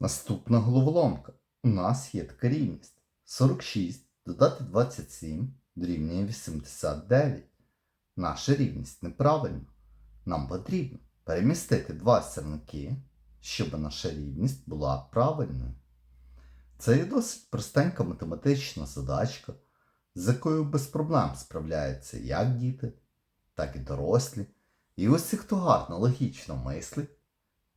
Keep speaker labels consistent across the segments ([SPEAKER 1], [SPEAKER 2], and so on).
[SPEAKER 1] Наступна головоломка. У нас є така рівність. 46 додати 27 дорівнює 89. Наша рівність неправильна. Нам потрібно перемістити два сірники, щоб наша рівність була правильною. Це є досить простенька математична задачка, з якою без проблем справляються як діти, так і дорослі. І усі, хто гарно логічно мислить,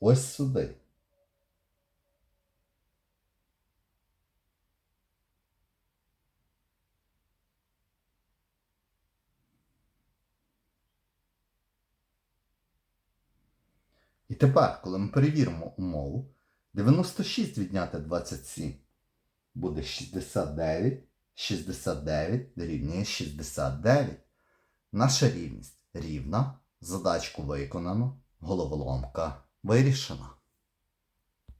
[SPEAKER 1] Ось сюди. І тепер, коли ми перевіримо умову, 96 відняти 27 буде 69, 69 дорівнює 69. Наша рівність рівна, задачку виконано, головоломка вирішена.